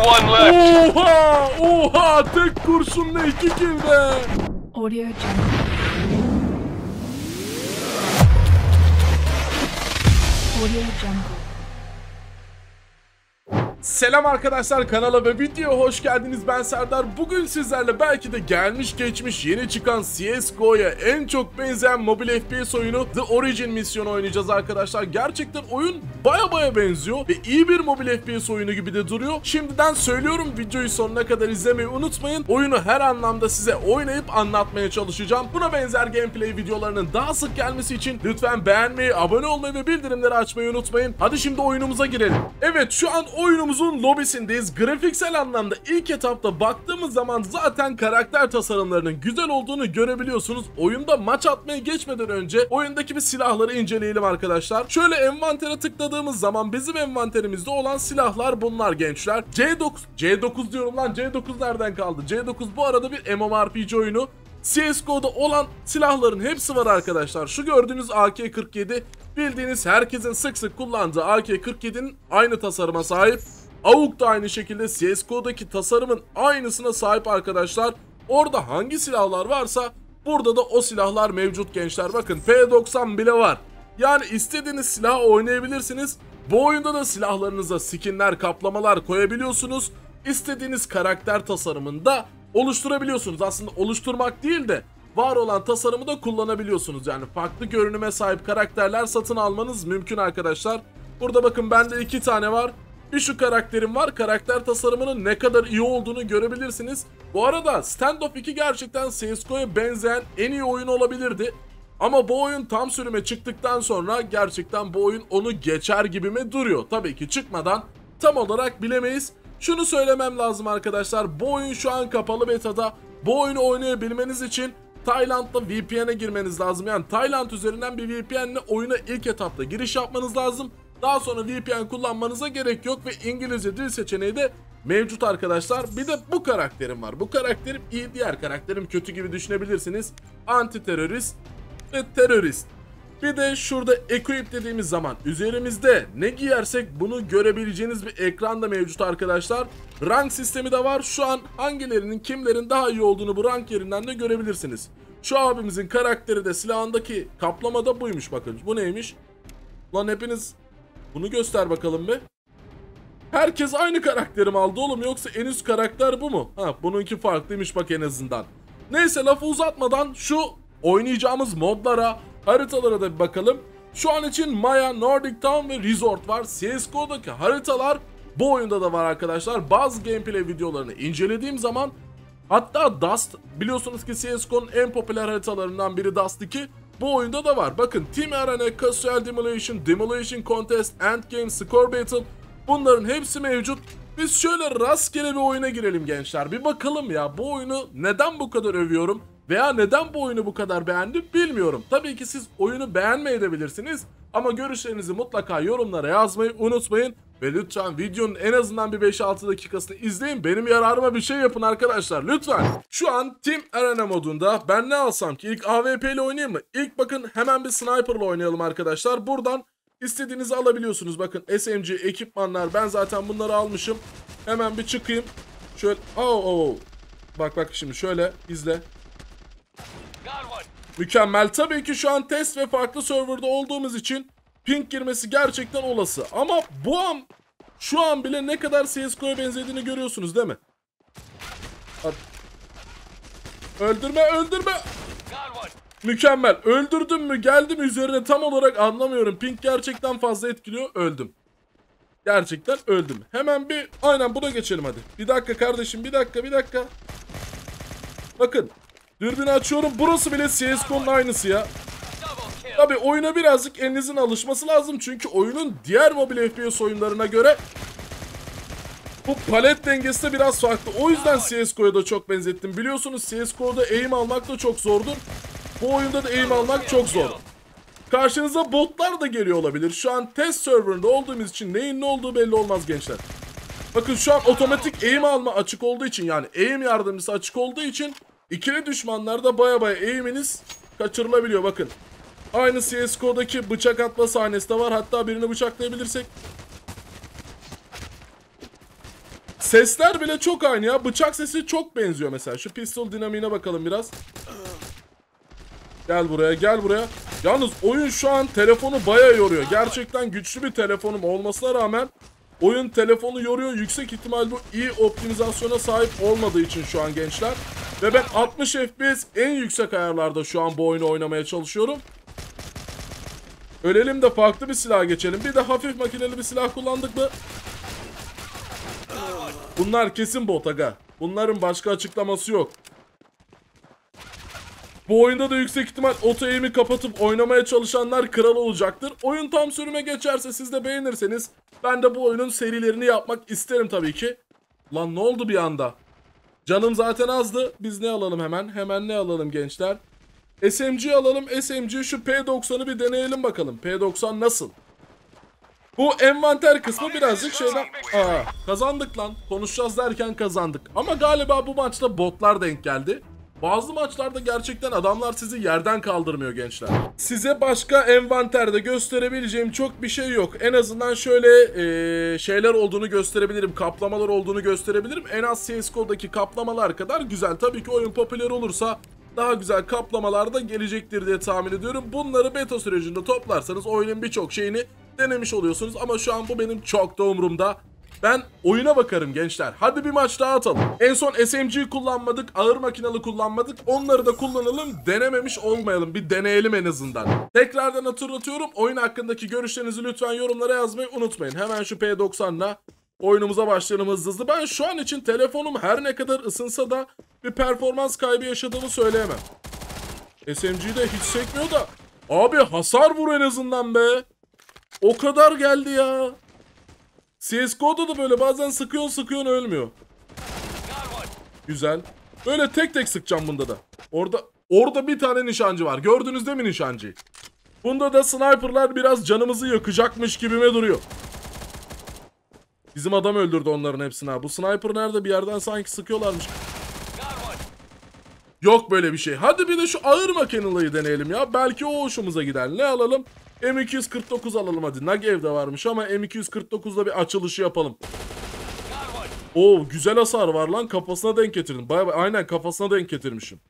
one left. Oha! Oha! Tek kurşunla iki kill be! Audio Jungle. Audio Jungle. Selam arkadaşlar kanala ve videoya hoş geldiniz. Ben Serdar. Bugün sizlerle belki de gelmiş geçmiş yeni çıkan CSGO'ya en çok benzeyen mobil FPS oyunu The Origin misyonu oynayacağız arkadaşlar. Gerçekten oyun baya baya benziyor ve iyi bir mobil FPS oyunu gibi de duruyor. Şimdiden söylüyorum videoyu sonuna kadar izlemeyi unutmayın. Oyunu her anlamda size oynayıp anlatmaya çalışacağım. Buna benzer gameplay videolarının daha sık gelmesi için lütfen beğenmeyi, abone olmayı ve bildirimleri açmayı unutmayın. Hadi şimdi oyunumuza girelim. Evet şu an oyunumuzun lobisindeyiz. Grafiksel anlamda ilk etapta baktığımız zaman zaten karakter tasarımlarının güzel olduğunu görebiliyorsunuz. Oyunda maç atmaya geçmeden önce oyundaki bir silahları inceleyelim arkadaşlar. Şöyle envantere tıkladığımız zaman bizim envanterimizde olan silahlar bunlar gençler. C9, C9 diyorum lan C9 nereden kaldı? C9 bu arada bir MMORPG oyunu. CSGO'da olan silahların hepsi var arkadaşlar. Şu gördüğünüz AK-47 bildiğiniz herkesin sık sık kullandığı AK-47'nin aynı tasarıma sahip. AUG da aynı şekilde CSGO'daki tasarımın aynısına sahip arkadaşlar. Orada hangi silahlar varsa burada da o silahlar mevcut gençler. Bakın P90 bile var. Yani istediğiniz silahı oynayabilirsiniz. Bu oyunda da silahlarınıza skinler, kaplamalar koyabiliyorsunuz. İstediğiniz karakter tasarımında oluşturabiliyorsunuz. Aslında oluşturmak değil de var olan tasarımı da kullanabiliyorsunuz. Yani farklı görünüme sahip karakterler satın almanız mümkün arkadaşlar. Burada bakın bende iki tane var. Bir şu karakterim var. Karakter tasarımının ne kadar iyi olduğunu görebilirsiniz. Bu arada Standoff 2 gerçekten CSGO'ya benzeyen en iyi oyun olabilirdi. Ama bu oyun tam sürüme çıktıktan sonra gerçekten bu oyun onu geçer gibi mi duruyor. Tabii ki çıkmadan tam olarak bilemeyiz. Şunu söylemem lazım arkadaşlar. Bu oyun şu an kapalı betada. Bu oyunu oynayabilmeniz için Tayland'da VPN'e girmeniz lazım. Yani Tayland üzerinden bir VPN'le oyuna ilk etapta giriş yapmanız lazım. Daha sonra VPN kullanmanıza gerek yok ve İngilizce dil seçeneği de mevcut arkadaşlar. Bir de bu karakterim var. Bu karakterim iyi, diğer karakterim kötü gibi düşünebilirsiniz. Anti terörist ve terörist. Bir de şurada equip dediğimiz zaman üzerimizde ne giyersek bunu görebileceğiniz bir ekran da mevcut arkadaşlar. Rank sistemi de var. Şu an hangilerinin kimlerin daha iyi olduğunu bu rank yerinden de görebilirsiniz. Şu abimizin karakteri de silahındaki kaplama da buymuş bakın. Bu neymiş? Lan hepiniz bunu göster bakalım bir. Herkes aynı karakterimi aldı oğlum yoksa en üst karakter bu mu? Ha bununki farklıymış bak en azından. Neyse lafı uzatmadan şu oynayacağımız modlara, haritalara da bir bakalım. Şu an için Maya, Nordic Town ve Resort var. CSGO'daki haritalar bu oyunda da var arkadaşlar. Bazı gameplay videolarını incelediğim zaman hatta Dust biliyorsunuz ki CSGO'nun en popüler haritalarından biri Dust 2. Bu oyunda da var. Bakın Team Arena, Casual Demolition, Demolition Contest, Endgame, Score Battle bunların hepsi mevcut. Biz şöyle rastgele bir oyuna girelim gençler. Bir bakalım ya bu oyunu neden bu kadar övüyorum veya neden bu oyunu bu kadar beğendim bilmiyorum. Tabii ki siz oyunu beğenmeyebilirsiniz ama görüşlerinizi mutlaka yorumlara yazmayı unutmayın. Ve lütfen videonun en azından bir 5-6 dakikasını izleyin. Benim yararıma bir şey yapın arkadaşlar lütfen. Şu an Team Arena modunda ben ne alsam ki? İlk AWP ile oynayayım mı? İlk bakın hemen bir sniper ile oynayalım arkadaşlar. Buradan istediğinizi alabiliyorsunuz. Bakın SMG, ekipmanlar ben zaten bunları almışım. Hemen bir çıkayım. Şöyle oh, oh. Bak bak şimdi şöyle izle. Mükemmel. Tabii ki şu an test ve farklı serverda olduğumuz için ping girmesi gerçekten olası. Ama bu an şu an bile ne kadar CSGO'ya benzediğini görüyorsunuz değil mi? Hadi. Öldürme öldürme. Mükemmel. Öldürdüm mü geldim üzerine tam olarak anlamıyorum. Ping gerçekten fazla etkiliyor. Öldüm. Gerçekten öldüm. Hemen bir aynen buna geçelim hadi. Bir dakika kardeşim bir dakika bir dakika. Bakın. Dürbünü açıyorum. Burası bile CSGO'nun aynısı ya. Tabi oyuna birazcık elinizin alışması lazım. Çünkü oyunun diğer mobil FPS oyunlarına göre bu palet dengesi de biraz farklı. O yüzden CSGO'ya da çok benzettim. Biliyorsunuz CSGO'da aim almak da çok zordur. Bu oyunda da aim almak çok zor. Karşınıza botlar da geliyor olabilir. Şu an test serverında olduğumuz için neyin ne olduğu belli olmaz gençler. Bakın şu an otomatik aim alma açık olduğu için yani aim yardımcısı açık olduğu için ikili düşmanlarda baya baya aim'iniz kaçırılabiliyor bakın. Aynı CSGO'daki bıçak atma sahnesi de var. Hatta birini bıçaklayabilirsek. Sesler bile çok aynı ya. Bıçak sesi çok benziyor mesela. Şu pistol dinamiğine bakalım biraz. Gel buraya gel buraya. Yalnız oyun şu an telefonu baya yoruyor. Gerçekten güçlü bir telefonum olmasına rağmen oyun telefonu yoruyor. Yüksek ihtimal bu iyi optimizasyona sahip olmadığı için şu an gençler. Ve ben 60 FPS en yüksek ayarlarda şu an bu oyunu oynamaya çalışıyorum. Ölelim de farklı bir silah geçelim. Bir de hafif makineli bir silah kullandık mı? Bunlar kesin bot aga. Bunların başka açıklaması yok. Bu oyunda da yüksek ihtimal auto aim'i kapatıp oynamaya çalışanlar kral olacaktır. Oyun tam sürüme geçerse siz de beğenirseniz ben de bu oyunun serilerini yapmak isterim tabii ki. Lan ne oldu bir anda? Canım zaten azdı. Biz ne alalım hemen? Hemen ne alalım gençler? SMG alalım. SMG şu P90'ı bir deneyelim bakalım. P90 nasıl? Bu envanter kısmı birazcık şeyden... Aa, kazandık lan. Konuşacağız derken kazandık. Ama galiba bu maçta botlar denk geldi. Bazı maçlarda gerçekten adamlar sizi yerden kaldırmıyor gençler. Size başka envanterde gösterebileceğim çok bir şey yok. En azından şöyle eee, şeyler olduğunu gösterebilirim. Kaplamalar olduğunu gösterebilirim. En az CSGO'daki kaplamalar kadar güzel. Tabii ki oyun popüler olursa daha güzel kaplamalar da gelecektir diye tahmin ediyorum. Bunları beta sürecinde toplarsanız oyunun birçok şeyini denemiş oluyorsunuz. Ama şu an bu benim çok da umurumda. Ben oyuna bakarım gençler. Hadi bir maç daha atalım. En son SMG kullanmadık, ağır makinalı kullanmadık. Onları da kullanalım, denememiş olmayalım. Bir deneyelim en azından. Tekrardan hatırlatıyorum. Oyun hakkındaki görüşlerinizi lütfen yorumlara yazmayı unutmayın. Hemen şu P90'la oyunumuza başlayalım hızlı hızlı. Ben şu an için telefonum her ne kadar ısınsa da bir performans kaybı yaşadığımı söyleyemem. SMG'de hiç sekmiyor da. Abi hasar vur en azından be. O kadar geldi ya. CSGO'da da böyle bazen sıkıyorsun sıkıyorsun ölmüyor. Güzel. Böyle tek tek sıkacağım bunda da. Orada orada bir tane nişancı var. Gördünüz değil mi nişancıyı? Bunda da sniperlar biraz canımızı yakacakmış gibime duruyor. Bizim adam öldürdü onların hepsini ha. Bu sniper nerede? Bir yerden sanki sıkıyorlarmış. Yok böyle bir şey. Hadi bir de şu ağır makinalıyı deneyelim ya. Belki o hoşumuza gider. Ne alalım? M249 alalım hadi. Nagev de varmış ama M249'da bir açılışı yapalım. Oo güzel hasar var lan. Kafasına denk getirdim. Baya baya aynen kafasına denk getirmişim.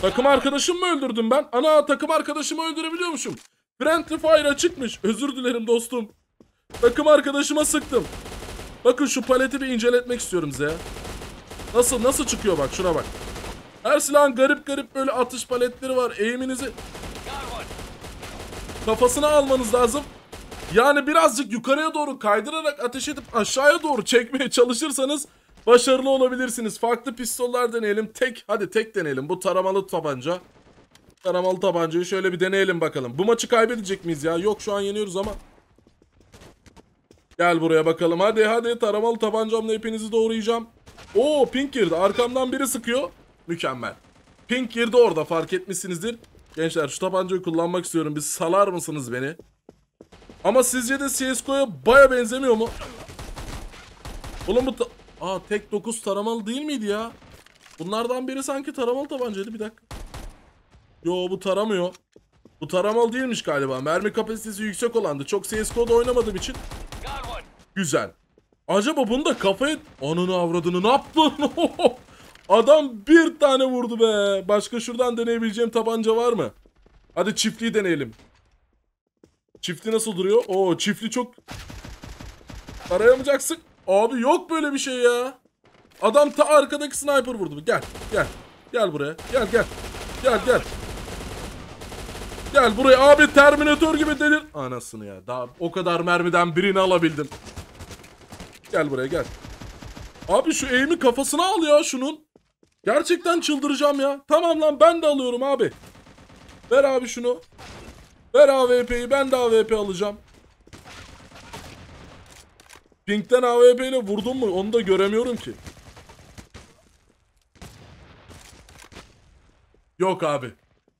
Takım arkadaşım mı öldürdüm ben? Ana takım arkadaşımı öldürebiliyormuşum. Friendly fire açıkmış. Özür dilerim dostum. Takım arkadaşıma sıktım. Bakın şu paleti bir inceletmek istiyorum size. Nasıl nasıl çıkıyor bak şuna bak. Her silahın garip garip böyle atış paletleri var. Eğiminizi kafasına almanız lazım. Yani birazcık yukarıya doğru kaydırarak ateş edip aşağıya doğru çekmeye çalışırsanız başarılı olabilirsiniz. Farklı pistoller deneyelim. Tek hadi tek deneyelim. Bu taramalı tabanca. Taramalı tabancayı şöyle bir deneyelim bakalım. Bu maçı kaybedecek miyiz ya? Yok şu an yeniyoruz ama. Gel buraya bakalım. Hadi hadi taramalı tabancamla hepinizi doğrayacağım. Oo pink girdi. Arkamdan biri sıkıyor. Mükemmel. Pink girdi orada fark etmişsinizdir. Gençler şu tabancayı kullanmak istiyorum. Bir salar mısınız beni? Ama sizce de CSGO'ya baya benzemiyor mu? Oğlum bu Aa tek 9 taramalı değil miydi ya? Bunlardan biri sanki taramalı tabancaydı bir dakika. Yo bu taramıyor. Bu taramalı değilmiş galiba. Mermi kapasitesi yüksek olandı. Çok CSGO'da oynamadığım için. Güzel. Acaba bunu da kafaya... Ananı avradını ne yaptın? Adam bir tane vurdu be. Başka şuradan deneyebileceğim tabanca var mı? Hadi çiftliği deneyelim. Çiftli nasıl duruyor? Oo çiftli çok... Arayamayacaksın. Abi yok böyle bir şey ya. Adam ta arkadaki sniper vurdu. Gel gel. Gel buraya. Gel gel. Gel gel. Gel buraya abi Terminator gibi delir. Anasını ya. Daha o kadar mermiden birini alabildim. Gel buraya gel. Abi şu eğimi kafasına al ya şunun. Gerçekten çıldıracağım ya. Tamam lan ben de alıyorum abi. Ver abi şunu. Ver AWP'yi ben de AWP alacağım. Pink'ten AWP ile vurdum mu onu da göremiyorum ki. Yok abi.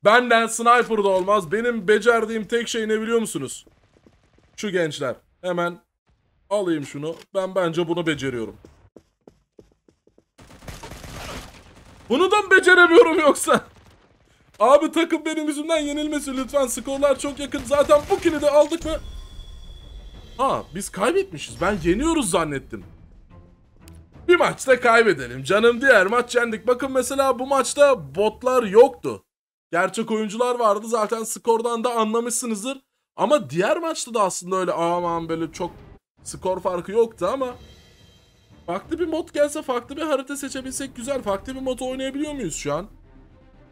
Benden sniper da olmaz. Benim becerdiğim tek şey ne biliyor musunuz? Şu gençler. Hemen alayım şunu. Ben bence bunu beceriyorum. Bunu da mı beceremiyorum yoksa? Abi takım benim yüzümden yenilmesin lütfen. Skorlar çok yakın. Zaten bu kili de aldık mı? Ha biz kaybetmişiz. Ben yeniyoruz zannettim. Bir maçta kaybedelim. Canım diğer maç yendik. Bakın mesela bu maçta botlar yoktu. Gerçek oyuncular vardı. Zaten skordan da anlamışsınızdır. Ama diğer maçta da aslında öyle aman böyle çok skor farkı yoktu ama farklı bir mod gelse farklı bir harita seçebilsek güzel. Farklı bir mod oynayabiliyor muyuz şu an?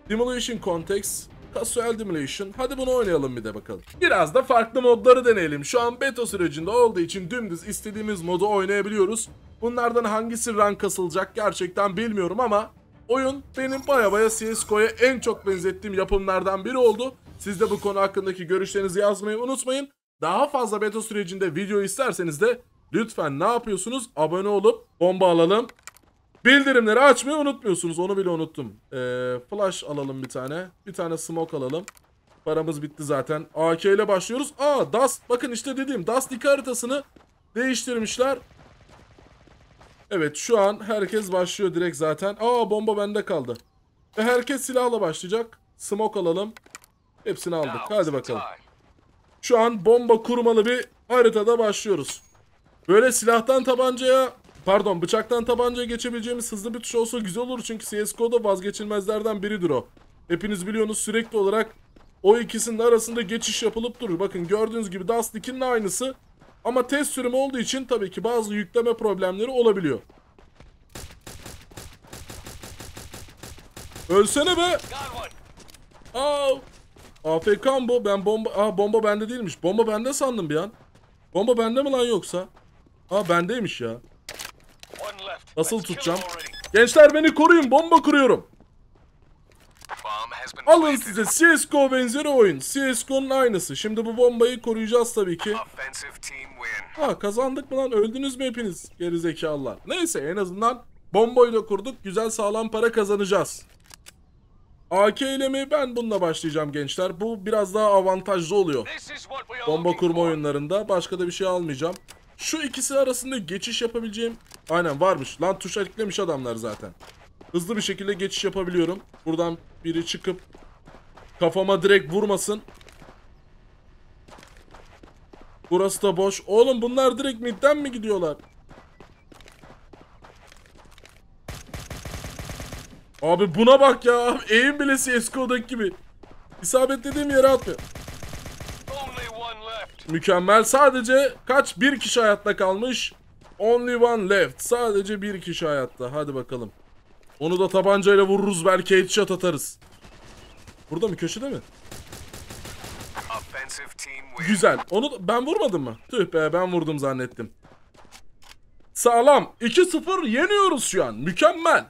Demolition Context, Casual Demolition. Hadi bunu oynayalım bir de bakalım. Biraz da farklı modları deneyelim. Şu an beta sürecinde olduğu için dümdüz istediğimiz modu oynayabiliyoruz. Bunlardan hangisi rank kasılacak gerçekten bilmiyorum ama oyun benim baya baya CSGO'ya en çok benzettiğim yapımlardan biri oldu. Siz de bu konu hakkındaki görüşlerinizi yazmayı unutmayın. Daha fazla beta sürecinde video isterseniz de lütfen ne yapıyorsunuz? Abone olup bomba alalım. Bildirimleri açmayı unutmuyorsunuz. Onu bile unuttum. Ee, flash alalım bir tane. Bir tane smoke alalım. Paramız bitti zaten. AK ile başlıyoruz. Aa Dust. Bakın işte dediğim Dust 2 haritasını değiştirmişler. Evet şu an herkes başlıyor direkt zaten. Aa bomba bende kaldı. Ve herkes silahla başlayacak. Smoke alalım. Hepsini aldık. Hadi bakalım. Şu an bomba kurmalı bir haritada başlıyoruz. Böyle silahtan tabancaya pardon bıçaktan tabancaya geçebileceğimiz hızlı bir tuş olsa güzel olur çünkü CSGO'da vazgeçilmezlerden biridir o. Hepiniz biliyorsunuz sürekli olarak o ikisinin arasında geçiş yapılıp durur. Bakın gördüğünüz gibi Dust 2'nin aynısı ama test sürümü olduğu için tabii ki bazı yükleme problemleri olabiliyor. Ölsene be! Aa, AFK bu? Ben bomba... Aa bomba bende değilmiş. Bomba bende sandım bir an. Bomba bende mi lan yoksa? Aa bendeymiş ya. Nasıl tutacağım? Gençler beni koruyun. Bomba kuruyorum. Alın size CSGO benzeri oyun. CSGO'nun aynısı. Şimdi bu bombayı koruyacağız tabii ki. Ha kazandık mı lan? Öldünüz mü hepiniz? Gerizekalılar. Neyse en azından bombayı da kurduk. Güzel sağlam para kazanacağız. AK ile mi? Ben bununla başlayacağım gençler. Bu biraz daha avantajlı oluyor. Bomba kurma oyunlarında başka da bir şey almayacağım. Şu ikisi arasında geçiş yapabileceğim... Aynen varmış. Lan tuş eklemiş adamlar zaten. Hızlı bir şekilde geçiş yapabiliyorum. Buradan biri çıkıp kafama direkt vurmasın. Burası da boş. Oğlum bunlar direkt midden mi gidiyorlar? Abi buna bak ya. Eğim bile CSGO'daki gibi. İsabetlediğim yere atmıyor. Only one left. Mükemmel. Sadece kaç? Bir kişi hayatta kalmış. Only one left. Sadece bir kişi hayatta. Hadi bakalım. Onu da tabancayla vururuz. Belki headshot atarız. Burada mı? Köşede mi? Güzel. Onu da- ben vurmadım mı? Tüh be ben vurdum zannettim. Sağlam. 2-0 yeniyoruz şu an. Mükemmel.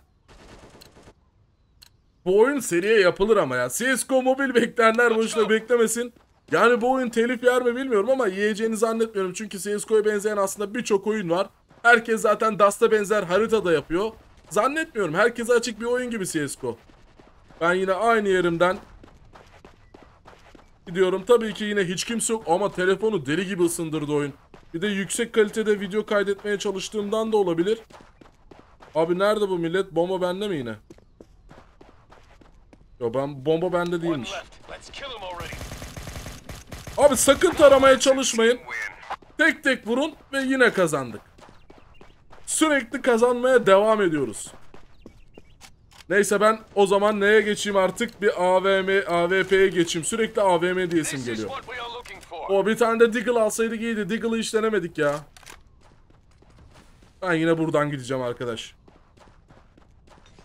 Bu oyun seriye yapılır ama ya. CSGO mobil bekleyenler boşuna beklemesin. Yani bu oyun telif yer mi bilmiyorum ama yiyeceğini zannetmiyorum. Çünkü CSGO'ya benzeyen aslında birçok oyun var. Herkes zaten Dust'a benzer haritada yapıyor. Zannetmiyorum. Herkese açık bir oyun gibi CSGO. Ben yine aynı yerimden gidiyorum. Tabii ki yine hiç kimse yok ama telefonu deli gibi ısındırdı oyun. Bir de yüksek kalitede video kaydetmeye çalıştığımdan da olabilir. Abi nerede bu millet? Bomba bende mi yine? Yo ben bomba bende değilmiş. Abi sakın taramaya çalışmayın. Tek tek vurun ve yine kazandık. Sürekli kazanmaya devam ediyoruz. Neyse ben o zaman neye geçeyim artık? Bir AVM, AWP'ye geçeyim. Sürekli AVM diyesim geliyor. O bir tane de Deagle alsaydık iyiydi. Deagle'ı hiç denemedik ya. Ben yine buradan gideceğim arkadaş.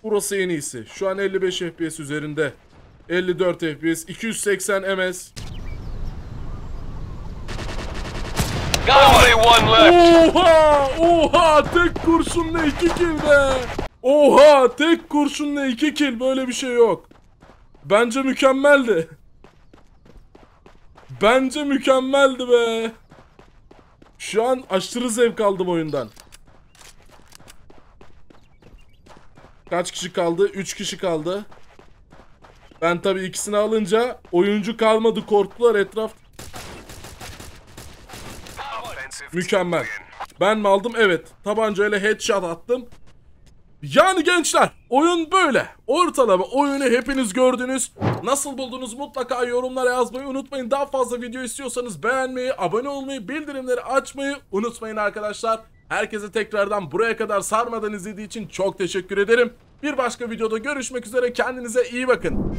Burası en iyisi. Şu an 55 FPS üzerinde. 54 FPS, 280 ms. Only one left. Oha! Oha! Tek kurşunla iki kill be! Oha! Tek kurşunla iki kill. Böyle bir şey yok. Bence mükemmeldi. Bence mükemmeldi be. Şu an aşırı zevk aldım oyundan. Kaç kişi kaldı? 3 kişi kaldı. Ben tabii ikisini alınca oyuncu kalmadı korktular etraf. Mükemmel. Ben mi aldım? Evet. Tabancayla headshot attım. Yani gençler oyun böyle. Ortalama oyunu hepiniz gördünüz. Nasıl buldunuz mutlaka yorumlara yazmayı unutmayın. Daha fazla video istiyorsanız beğenmeyi, abone olmayı, bildirimleri açmayı unutmayın arkadaşlar. Herkese tekrardan buraya kadar sarmadan izlediği için çok teşekkür ederim. Bir başka videoda görüşmek üzere kendinize iyi bakın.